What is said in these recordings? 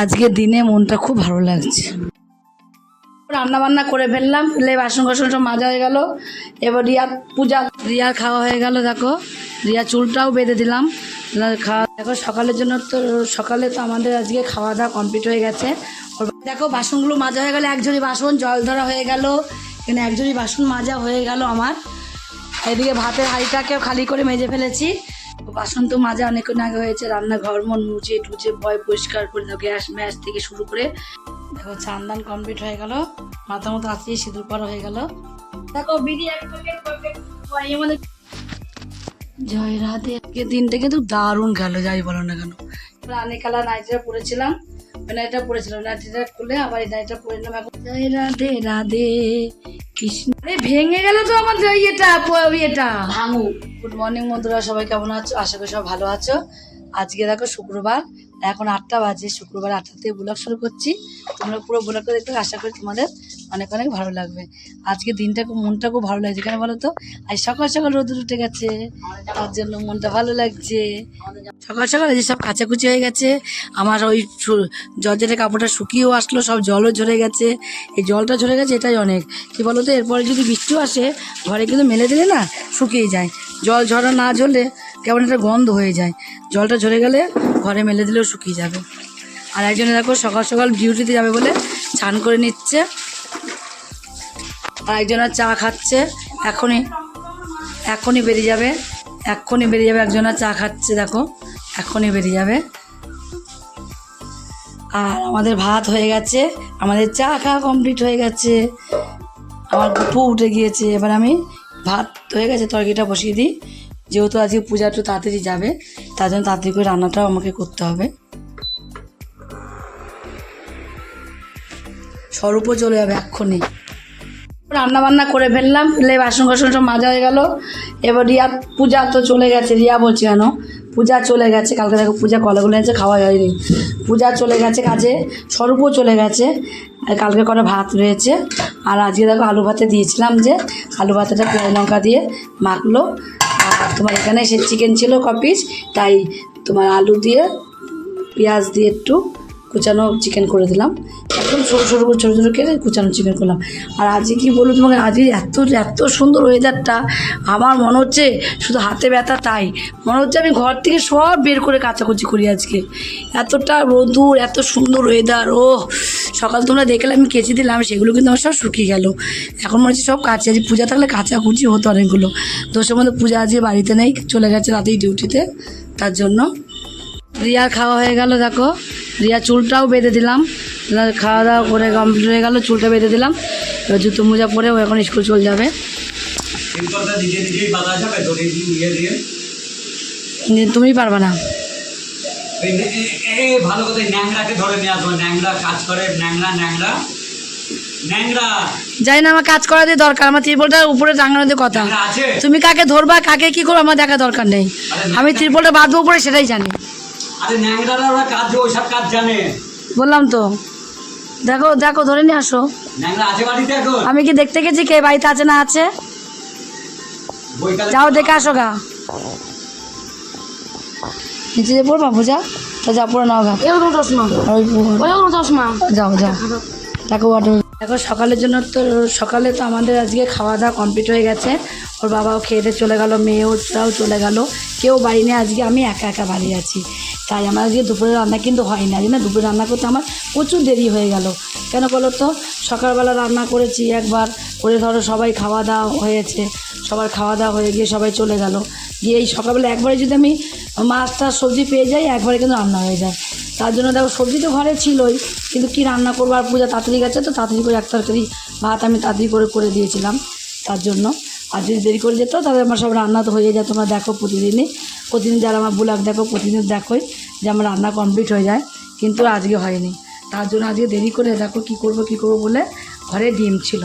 আজকের দিনে মনটা খুব ভালো লাগছে। রান্না বান্না করে ফেললাম ফেলে বাসন কোসন সব মাজা হয়ে গেল। এবার রিয়া পূজা রিয়ার খাওয়া হয়ে গেল, দেখো। রিয়া চুলটাও বেঁধে দিলাম। খাওয়া, দেখো, সকালের জন্য তো, সকালে তো আমাদের আজকে খাওয়া দাওয়া কমপ্লিট হয়ে গেছে। দেখো, বাসনগুলো মাজা হয়ে গেল একজনই বাসন, জল ধরা হয়ে গেল। এখানে একজনই বাসন মাজা হয়ে গেল আমার। এদিকে ভাতের হাঁড়িটাকেও খালি করে মেজে ফেলেছি। বাসন তো মাজা অনেকক্ষণ আগে হয়েছে, রান্নাঘর, মন মুছে টুচে বয় পরিষ্কার করে দাও, গ্যাস ম্যাস থেকে শুরু করে। দেখো, চান্দান কমপ্লিট হয়ে গেল মাথা মতো আছে সিঁদুর করা হয়ে গেল। দেখো আমাদের জয় রাধে আজকে দিনটা কিন্তু দারুণ গেল, যাই বলো না কেন। রানী কালার নাইটিটা পরেছিলাম নাইটটা পরেছিলাম, নাইটিটা খুলে আবার এই নাইটটা পরে নিলাম। এখন জয় রাধে রাধে কৃষ্ণ। আরে ভেঙে গেল তো আমার ইয়েটা ইয়েটা। ভাঙু। গুড মর্নিং বন্ধুরা, সবাই কেমন আছো? আশা করি সব ভালো আছো। আজকে দেখো শুক্রবার, এখন আটটা বাজে। শুক্রবার আটটা থেকে ব্লগ শুরু করছি। তোমরা পুরো ব্লগটা দেখতে আশা করি তোমাদের অনেক অনেক ভালো লাগবে। আজকে দিনটা খুব মনটা খুব ভালো লাগছে। কেন বলো তো? আজ সকাল সকাল রোদ উঠে গেছে। তার জন্য মনটা ভালো লাগছে। সকাল সকাল এই যে সব কাচাকুচি হয়ে গেছে। আমার ওই জর্জেটের কাপড়টা শুকিয়েও আসলো, সব জলও ঝরে গেছে। এই জলটা ঝরে গেছে, এটাই অনেক। কি বলো তো? এরপরে যদি বৃষ্টিও আসে, ঘরে কিন্তু মেলে দিলে না শুকিয়ে যায়। জল ঝরা না ঝরলে কেমন একটা গন্ধ হয়ে যায়। জলটা ঝরে গেলে ঘরে মেলে দিলেও শুকিয়ে যাবে। আর একজনে দেখো সকাল সকাল ডিউটিতে যাবে বলে স্নান করে নিচ্ছে। আর একজনের চা খাচ্ছে। এখনই এখনই বেরিয়ে যাবে। এক্ষুনি বেরিয়ে যাবে একজনের চা খাচ্ছে, দেখো। এখনই বেরিয়ে যাবে। আর আমাদের ভাত হয়ে গেছে। আমাদের চা খাওয়া কমপ্লিট হয়ে গেছে। আমার গুপু উঠে গিয়েছে। এবার আমি ভাত হয়ে গেছে, তরকারিটা বসিয়ে দিই। যেহেতু আজকে পূজা একটু তাড়াতাড়ি যাবে, তার জন্য তাড়াতাড়ি করে রান্নাটাও আমাকে করতে হবে। স্বরূপও চলে যাবে এক্ষুনি। রান্না বান্না করে ফেললাম ফেলে বাসন কোসন সব মাজা হয়ে গেল। এবার রিয়া পূজা তো চলে গেছে, রিয়া বলছি কেন পূজা চলে গেছে, কালকে দেখো পূজা কলাগুলো এনেছে, খাওয়া হয়নি। পূজা চলে গেছে কাজে, স্বরূপও চলে গেছে কালকে কটা ভাত রয়েছে। আর আজকে দেখো আলু ভাতে দিয়েছিলাম যে, আলু ভাতেটা পেঁয়াজ লঙ্কা দিয়ে মাখলো। আর তোমার এখানে সে চিকেন ছিল কপিস তাই তোমার আলু দিয়ে, পেঁয়াজ দিয়ে একটু কুচানো চিকেন করে দিলাম। একদম ছোটো ছোটো করে, ছোটো ছোটো কেটে কুচানো চিকেন করলাম। আর আজকে কি বলব তোমাকে, আজকে এত এত সুন্দর ওয়েদারটা আমার মনে হচ্ছে শুধু হাতে ব্যথা তাই। মনে হচ্ছে আমি ঘর থেকে সব বের করে কাচাকুচি করি আজকে। এতটা রোদুর, এত সুন্দর ওয়েদার ও সকাল তোমরা দেখলে আমি কেচে দিলাম, সেগুলো কিন্তু আমার সব শুকিয়ে গেল। এখন মনে হচ্ছে সব কাছে আজ পূজা থাকলে কাচাকুচি হতো অনেকগুলো। দোষের মধ্যে পূজা আজকে বাড়িতে নেই, চলে গেছে রাতেই ডিউটিতে তার জন্য রিয়ার খাওয়া হয়ে গেল দেখো। রিয়া চুলটাও বেঁধে দিলাম। খাওয়া দাওয়া করে কমপ্লিট হয়ে গেল চুলটা বেঁধে দিলাম। এবার জুতো মোজা পরে ও এখন স্কুল চলে যাবে। কিন্তু তুমি পারবে না। ভালো করে ন্যাংরাকে ধরে নিয়ে আসব ন্যাংরা কাজ করে ন্যাংরা ন্যাংরা ন্যাংরা যাই না আমার কাজ করা দিয়ে দরকার আমার ত্রিপলটা উপরে টাঙানো দিয়ে কথা তুমি কাকে ধরবা কাকে কি করব আমার দেখা দরকার নেই। আমি ত্রিপলটা বাঁধবো উপরে সেটাই জানি। আরে ন্যাংরারা ওরা কাজ ওইসব কাজ জানে বললাম তো। দেখো দেখো ধরে নিয়ে আসো। ন্যাংরা আছে বাড়িতে এখন? আমি কি দেখতে গেছি কে? বাড়িতে আছে না আছে? যাও দেখে আসো গা। নিচে যে পড়বা বোঝা তো যা পড়ে নাও গা। এরকম চশমা। ওই চশমা। যাও যাও। দেখো দেখো, সকালের জন্য তো, সকালে তো আমাদের আজকে খাওয়া দাওয়া কমপ্লিট হয়ে গেছে। ওর বাবাও খেয়ে চলে গেল মেয়েওটাও চলে গেল। কেউ বাড়ি নেই, আজকে আমি একা একা বাড়ি আছি। তাই আমার আজকে দুপুরে রান্না কিন্তু আজকে না দুপুরে রান্না করতে আমার প্রচুর দেরি হয়ে গেল। কেন বলো তো? সকালবেলা রান্না করেছি একবার, করে ধরো সবাই খাওয়া দাওয়া হয়েছে। সবার খাওয়া দাওয়া হয়ে গিয়ে সবাই চলে গেল। গিয়ে এই সকালবেলা একবারে যদি আমি মাছ টাছ সবজি পেয়ে যাই, একবারে কিন্তু রান্না হয়ে যায়। তার জন্য দেখো সবজি তো ঘরে ছিলই, কিন্তু কি রান্না করব আর পূজা তাড়াতাড়ি গেছে তো তাড়াতাড়ি করে এক তরকারি, ভাত আমি তাড়াতাড়ি করে করে দিয়েছিলাম তার জন্য। আর যদি দেরি করে যেত তাহলে আমার সব রান্না তো হয়ে যায়, তোমরা দেখো প্রতিদিনই। প্রতিদিন যারা আমার ব্লগ দেখো, প্রতিদিন দেখোই যে আমার রান্না কমপ্লিট হয়ে যায়, কিন্তু আজকে হয়নি। তার জন্য আজকে দেরি করে দেখো কি করব কি করব বলে ঘরে ডিম ছিল।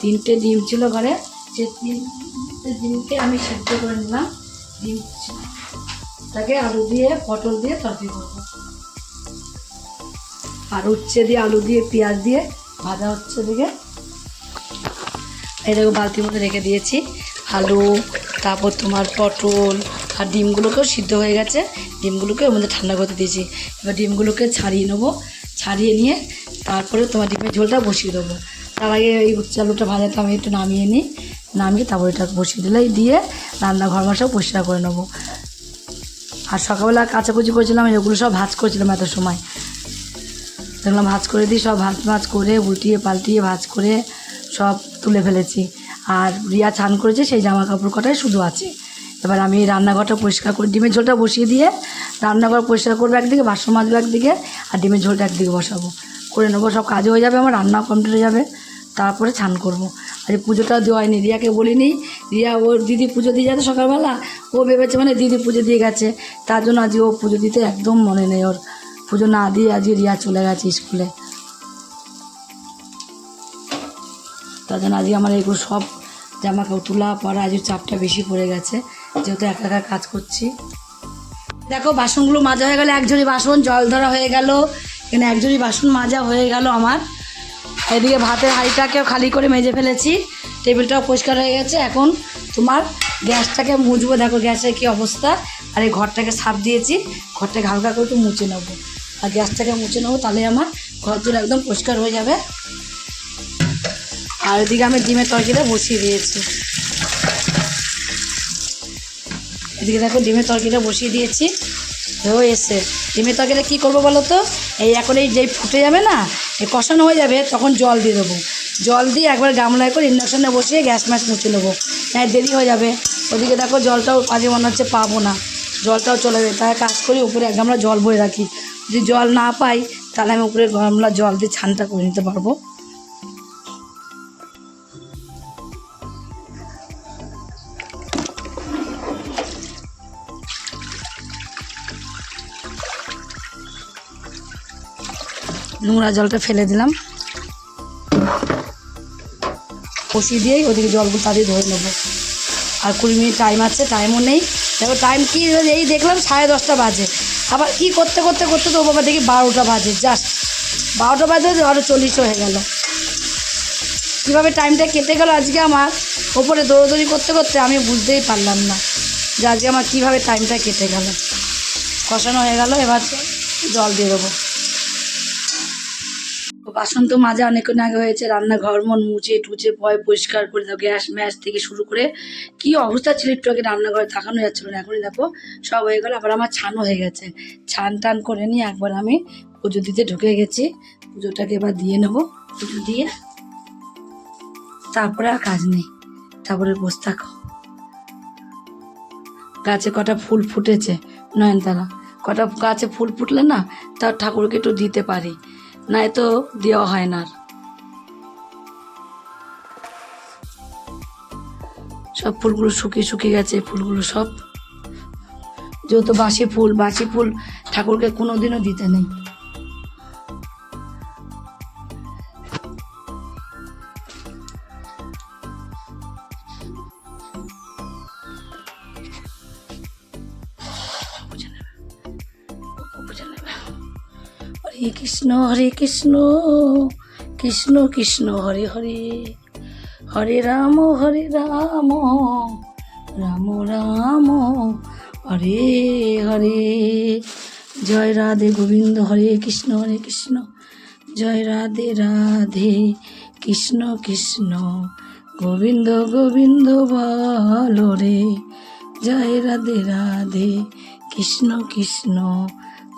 তিনটে ডিম ছিল ঘরে, যে তিনটে ডিমকে আমি সেদ্ধ করে নিলাম। ডিম তাকে আলু দিয়ে, পটল দিয়ে তরকারি করব। আর উচ্ছে দিয়ে আলু দিয়ে, পেঁয়াজ দিয়ে, ভাজা হচ্ছে দিকে দেখো, বালতির মধ্যে রেখে দিয়েছি। আলু, তারপর তোমার পটল আর ডিমগুলোকেও সিদ্ধ হয়ে গেছে। ডিমগুলোকে ওর মধ্যে ঠান্ডা করতে দিয়েছি। এবার ডিমগুলোকে ছাড়িয়ে নেব। ছাড়িয়ে নিয়ে তারপরে তোমার ডিমের ঝোলটা বসিয়ে দেবো। তার আগে এই উচ্চ আলুটা ভাজাটা আমি একটু নামিয়ে নিই। নামিয়ে তারপর এটা বসিয়ে দিলেই দিয়ে রান্নাঘর মাসেও পরিষ্কার করে নেব। আর সকালবেলা কাচাকুচি করেছিলাম, এগুলো সব ভাজ করেছিলাম এত সময়। দেখলাম ভাজ করে দিই, সব ভাজ ভাজ করে উল্টিয়ে পাল্টিয়ে ভাজ করে সব তুলে ফেলেছি। আর রিয়া চান করেছে সেই জামা কাপড় কটাই শুধু আছে। এবার আমি রান্নাঘরটা পরিষ্কার করে, ডিমের ঝোলটা বসিয়ে দিয়ে রান্নাঘর পরিষ্কার করব একদিকে, বাসন মাজবো একদিকে, আর ডিমের ঝোলটা একদিকে বসাবো। করে নেব, সব কাজ হয়ে যাবে, আমার রান্না কমপ্লিট হয়ে যাবে। তারপরে চান করব। আর এই পুজোটাও দেওয়া হয়নি, রিয়াকে বলিনি। রিয়া, ওর দিদি পুজো দিয়ে যাচ্ছে সকালবেলা? ও ভেবেছে মানে দিদি পুজো দিয়ে গেছে। তার জন্য আজকে ও পুজো দিতে একদম মনে নেই ওর। পুজো না দিয়ে আজকে রিয়া চলে গেছে স্কুলে। তার জন্য আজকে আমার এগুলো সব জামা কাপড় তোলা পরা আজকে চাপটা বেশি পড়ে গেছে। যেহেতু একা একা কাজ করছি। দেখো, বাসনগুলো মাজা হয়ে গেল একজনই বাসন, জল ধরা হয়ে গেল। এখানে একজনই বাসন মাজা হয়ে গেল আমার। এদিকে ভাতের হাঁড়িটাকেও খালি করে মেজে ফেলেছি। টেবিলটাও পরিষ্কার হয়ে গেছে। এখন তোমার গ্যাসটাকে মুছবো। দেখো, গ্যাসের কী অবস্থা। আর এই ঘরটাকে সাপ দিয়েছি। ঘরটাকে হালকা করে একটু মুছে নেব। আর গ্যাসটাকে মুছে নেব, তাহলে আমার ঘর জন্য একদম পরিষ্কার হয়ে যাবে। আর এদিকে আমি ডিমের তরকারিটা বসিয়ে দিয়েছি। এদিকে দেখো ডিমের তরকারিটা বসিয়ে দিয়েছি। হয়ে এসে ডিমের তরকারিটা কী করব বলো তো? এই এখন এই যেই ফুটে যাবে না, এই কষানো হয়ে যাবে, তখন জল দিয়ে দেবো। জল দিয়ে একবার গামলায় করে ইন্ডাকশানে বসিয়ে গ্যাস ম্যাস মুছে নেব। হ্যাঁ দেরি হয়ে যাবে। ওদিকে দেখো জলটাও আজকে মনে হচ্ছে পাবো না। জলটাও চলে যাবে। তাই কাজ করি, উপরে এক গামলা জল বয়ে রাখি। যদি জল না পাই, তাহলে আমি উপরে গামলা জল দিয়ে ছানটা করে নিতে পারব। নোংরা জলটা ফেলে দিলাম। কষিয়ে দিয়েই ওদিকে জলগুলো তাড়িয়ে ধরে নেব। আর কুড়ি মিনিট টাইম আছে টাইমও নেই। দেখো টাইম কি এই দেখলাম সাড়ে দশটা বাজে। আবার কি করতে করতে করতে তো বাবা দেখি বারোটা বাজে জাস্ট বারোটা বাজে আরও চল্লিশ হয়ে গেল। কীভাবে টাইমটা কেটে গেল আজকে আমার ওপরে দৌড়দৌড়ি করতে করতে আমি বুঝতেই পারলাম না যে আজকে আমার কীভাবে টাইমটা কেটে গেল। কষানো হয়ে গেল, এবার জল দিয়ে দেবো। বাসন তো মাঝে অনেকক্ষণ আগে হয়েছে, রান্নাঘর, মন মুছে টুচে পয় পরিষ্কার করে দাও, গ্যাস ম্যাস থেকে শুরু করে কি অবস্থা ছিল একটু আগে রান্নাঘরে তাকানো যাচ্ছিল না, এখনই দেখো সব হয়ে গেল, আবার আমার ছানও হয়ে গেছে। ছান টান করে নিয়ে একবার আমি পুজো দিতে ঢুকে গেছি, পুজোটাকে এবার দিয়ে নেব, পুজো দিয়ে তারপরে আর কাজ নেই, তারপরে বসে থাকো। গাছে কটা ফুল ফুটেছে, নয়নতারা, কটা গাছে ফুল ফুটলে না তার ঠাকুরকে একটু দিতে পারি। নাই তো দেওয়া হয় না। সব ফুলগুলো শুকিয়ে শুকিয়ে গেছে, ফুলগুলো সব যেহেতু বাসি ফুল বাসি ফুল ঠাকুরকে কোনোদিনও দিতে নেই হরে কৃষ্ণ হরে কৃষ্ণ কৃষ্ণ কৃষ্ণ, হরে হরে। হরে রাম হরে রাম রাম রাম, হরে হরে। জয় রাধে গোবিন্দ, হরে কৃষ্ণ হরে কৃষ্ণ। জয় রাধে রাধে কৃষ্ণ কৃষ্ণ। গোবিন্দ গোবিন্দ বল রে। জয় রাধে রাধে কৃষ্ণ কৃষ্ণ।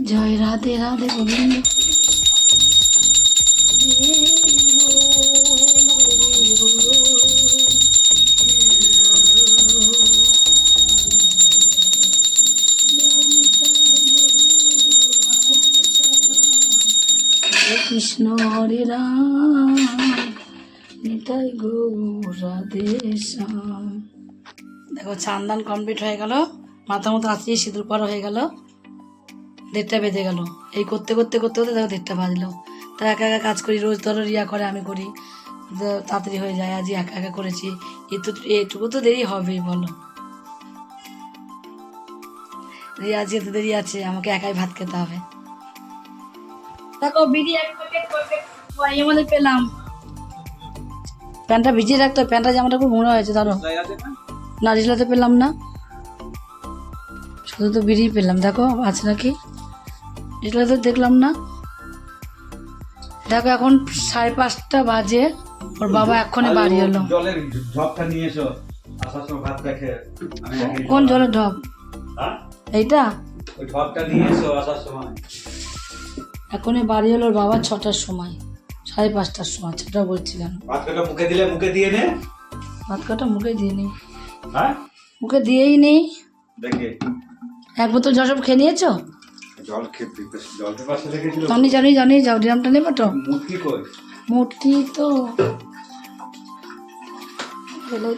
জয় রাধে রাধে গোবিন্দ। কৃষ্ণ, হরে রাম। নিতাই রাধে শ্যাম। দেখো চান্দান কমপ্লিট হয়ে গেল। মাথা মতো আঁচিয়ে সিঁদুর পরা হয়ে গেল। দেড়টা বেজে গেল। এই করতে করতে করতে করতে দেখো দেড়টা বাজলো। আর একা একা কাজ করি রোজ ধরো রিয়া করে আমি করি। তো তাড়াতাড়ি হয়ে যায় আজই একা একা করেছি। এটু এটুকু তো দেরি হবেই বলো। রিয়া আজকে তো দেরি আছে আমাকে একাই ভাত খেতে হবে। দেখো বিড়ি এক প্যাকেট মধ্যে পেলাম। প্যান্টটা ভিজিয়ে রাখতো প্যান্টটা জামাটা খুব নোংরা হয়েছে ধরো। না রিলাতে পেলাম না। শুধু তো বিড়ি পেলাম দেখো আছে নাকি? রিলাতে দেখলাম না। দেখো এখন সাড়ে পাঁচটা বাজে ওর বাবা এক্ষণে বাড়ি এলো। জলের ঝপটা নিয়ে এসো আসার সময় ভাত রেখে কোন জলের ঢপ? হ্যাঁ? এইটা? ওই ঢপটা নিয়ে এসো আসার সময়। এখনই বাড়ি এলো ওর বাবা ছটার সময় সাড়ে পাঁচটার সময় ছটা বলছি কেন? ভাত কটা মুখে দিলে মুখে দিয়ে নে। ভাত কটা মুখে দিয়ে নিই হ্যাঁ? মুখে দিয়েই নেই। দেখে। এক বোতল সব খেয়ে নিয়েছো? জল খেতে জলটা পাশে রেখেছিল জানি জানি জানি যাও ড্রামটা নেবে তো? মূর্তি কই? মূর্তি তো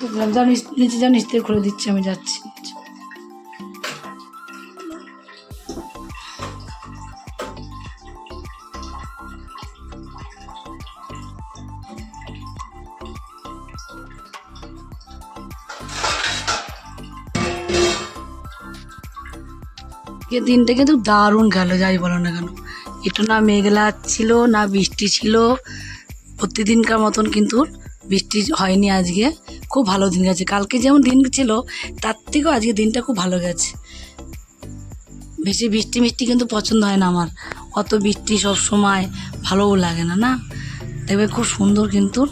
তো যাও নিচ- জানিস থেকে খুলে দিচ্ছি আমি যাচ্ছি। আজকে দিনটা কিন্তু দারুণ গেল, যাই বলো না কেন। একটু না মেঘলা ছিল, না বৃষ্টি ছিল। প্রতিদিনকার মতন কিন্তু বৃষ্টি হয়নি আজকে। খুব ভালো দিন গেছে। কালকে যেমন দিন ছিল, তার থেকেও আজকে দিনটা খুব ভালো গেছে। বেশি বৃষ্টি মিষ্টি কিন্তু পছন্দ হয় না আমার। অত বৃষ্টি সব সময় ভালোও লাগে না না? দেখবে খুব সুন্দর কিন্তু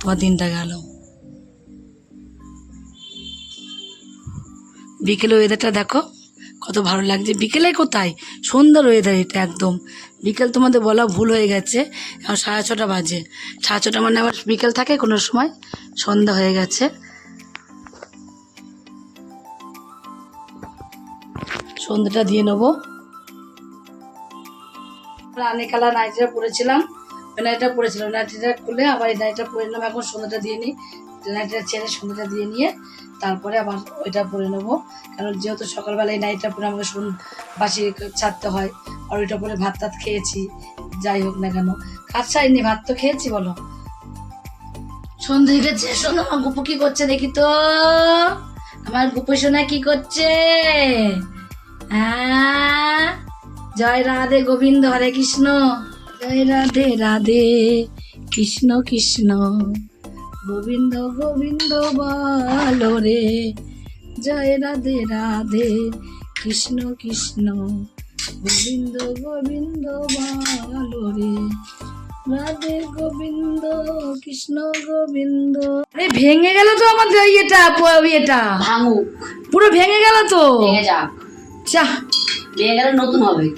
তোমার দিনটা গেল। বিকেলে ওয়েদারটা দেখো। কত ভালো লাগছে। বিকেলে কোথায়? সুন্দর ওয়েদার এটা একদম। বিকেল তোমাদের বলা ভুল হয়ে গেছে। এখন সাড়ে ছটা বাজে। সাড়ে ছটা মানে আবার বিকেল থাকে কোনো সময়। সন্ধ্যা হয়ে গেছে। সন্ধ্যাটা দিয়ে নেব। রানী কালার নাইটিটা পরেছিলাম। নাইটটা পরেছিলাম। নাইটিটা খুলে আবার এই নাইটটা পরে নিলাম। এখন সন্ধ্যাটা দিয়ে নিই। নাইটটা ছেড়ে সন্ধ্যাটা দিয়ে নিয়ে তারপরে আবার ওইটা পরে নেব। কারণ যেহেতু সকালবেলায় নাইটটা পরে আমাকে শুন বাসি ছাড়তে হয়, আর ওইটা পরে ভাত টাত খেয়েছি, যাই হোক না কেন। কাজ সারিনি, ভাত তো খেয়েছি, বলো। সন্ধে গেছে শোনো আমার গুপু কি করছে দেখি তো। আমার গুপু সোনা কি করছে? হ্যাঁ? জয় রাধে গোবিন্দ, হরে কৃষ্ণ। জয় রাধে রাধে কৃষ্ণ কৃষ্ণ। গোবিন্দ গোবিন্দ বলো রে। জয় রাধে রাধে। কৃষ্ণ কৃষ্ণ। গোবিন্দ গোবিন্দ বলো রে। রাধে গোবিন্দ কৃষ্ণ গোবিন্দ। আরে ভেঙে গেল তো আমাদের ইয়েটা ইয়েটা। ভাঙুক। পুরো ভেঙে গেল তো। ভেঙে যাক। চা ভেঙে গেলে নতুন হবে।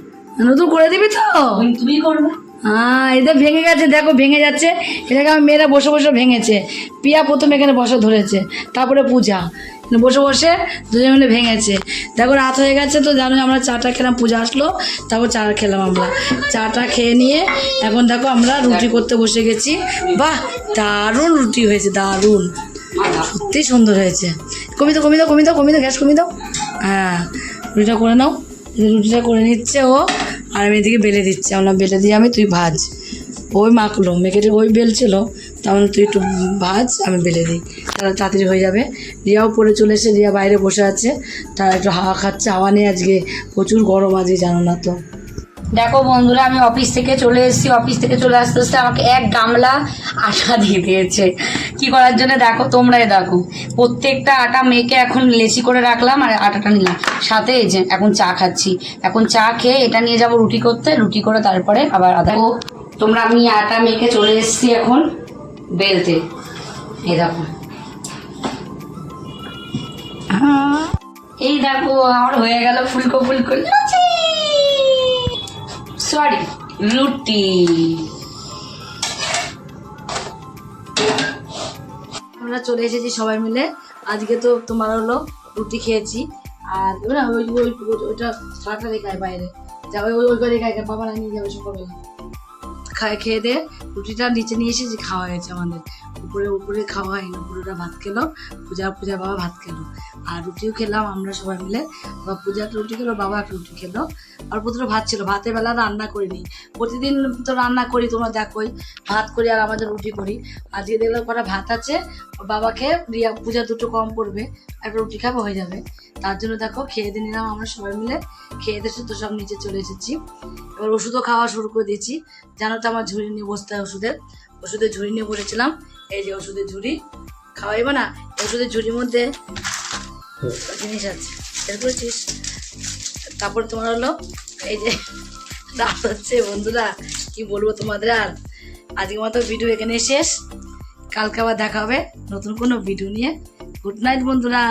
নতুন করে দিবি তো? তুমি করবে। হ্যাঁ এটা ভেঙে গেছে, দেখো, ভেঙে যাচ্ছে। এটাকে আমার মেয়েরা বসে বসে ভেঙেছে। পিয়া প্রথম এখানে বসে ধরেছে, তারপরে পূজা। বসে বসে দুজন মিলে ভেঙেছে। দেখো, রাত হয়ে গেছে তো জানো আমরা চাটা খেলাম, পূজা আসলো, তারপর চা খেলাম আমরা। চাটা খেয়ে নিয়ে এখন দেখো আমরা রুটি করতে বসে গেছি। বাহ, দারুণ রুটি হয়েছে, দারুণ। সত্যি সুন্দর হয়েছে। কমি দাও কমি দাও কমি দাও কমি দাও, গ্যাস কমি দাও। হ্যাঁ রুটিটা করে নাও। রুটিটা করে নিচ্ছে ও। আর আমি এদিকে বেলে দিচ্ছি। আমরা বেলে দিয়ে আমি তুই ভাজ। ওই মাখলো। মেঘেটি ওই বেলছিল তেমন তুই একটু ভাজ, আমি বেলে দিই। তাহলে তাড়াতাড়ি হয়ে যাবে। রিয়াও পরে চলে এসে, রিয়া বাইরে বসে আছে। তারা একটু হাওয়া খাচ্ছে। হাওয়া নেই আজকে প্রচুর গরম আজকে, জানো না তো। দেখো বন্ধুরা, আমি অফিস থেকে চলে এসেছি। অফিস থেকে চলে আসতে আসতে আমাকে এক গামলা আটা দিয়ে দিয়েছে। কি করার জন্য? দেখো, তোমরাই দেখো। প্রত্যেকটা আটা মেখে এখন লেচি করে রাখলাম আর আটাটা নিলাম। সাথে এই যে, এখন চা খাচ্ছি। এখন চা খেয়ে এটা নিয়ে যাব রুটি করতে। রুটি করে তারপরে আবার আদা তোমরা আমি আটা মেখে চলে এসেছি এখন বেলতে। এই দেখো। এই দেখো, আমার হয়ে গেল ফুলকো ফুলকো। লুচি! সরি রুটি আমরা চলে এসেছি সবাই মিলে। আজকে তো তোমার হলো রুটি খেয়েছি। আর না ওই ওই ওই- ওইটা সারাটা রেখে আয় বাইরে। যা ওই ওই করে রেখে আয়, বাবা নিয়ে যাবে সকালবেলা। খায় খেয়ে দিয়ে রুটিটা নিচে নিয়ে এসেছি খাওয়া হয়েছে আমাদের। উপরে উপরে খাওয়া হয়নি উপরেটা ভাত খেলো, পূজা পূজা বাবা ভাত খেলো। আর রুটিও খেলাম আমরা সবাই মিলে। বা পূজা রুটি খেলো, বাবা রুটি খেলো। অল্প দুটো ভাত ছিল, ভাতের বেলা রান্না করিনি। প্রতিদিন তো রান্না করি, তোমরা দেখোই, ভাত করি আর আমাদের রুটি করি। আজকে দেখলাম কটা ভাত আছে, বাবাকে রিয়া পূজা দুটো কম করবে একটা রুটি খাব, হয়ে যাবে। তার জন্য দেখো, খেয়ে দিয়ে নিলাম আমরা সবাই মিলে। খেয়ে দিয়ে তো সব নিচে চলে এসেছি। এবার ওষুধও খাওয়া শুরু করে দিয়েছি। জানো তো আমার ঝুড়ি নিয়ে বসতে ওষুধের ওষুধের ঝুড়ি নিয়ে বসেছিলাম। এই যে ওষুধের ঝুড়ি। খাওয়াইবো না, ওষুধের ঝুড়ির মধ্যে জিনিস আছে। বের করেছিস? তারপর তোমার হলো এই যে রাত হচ্ছে বন্ধুরা, কি বলব তোমাদের আর? আজকে মতো ভিডিও এখানে শেষ। কালকে আবার দেখা হবে নতুন কোনো ভিডিও নিয়ে। গুড নাইট বন্ধুরা।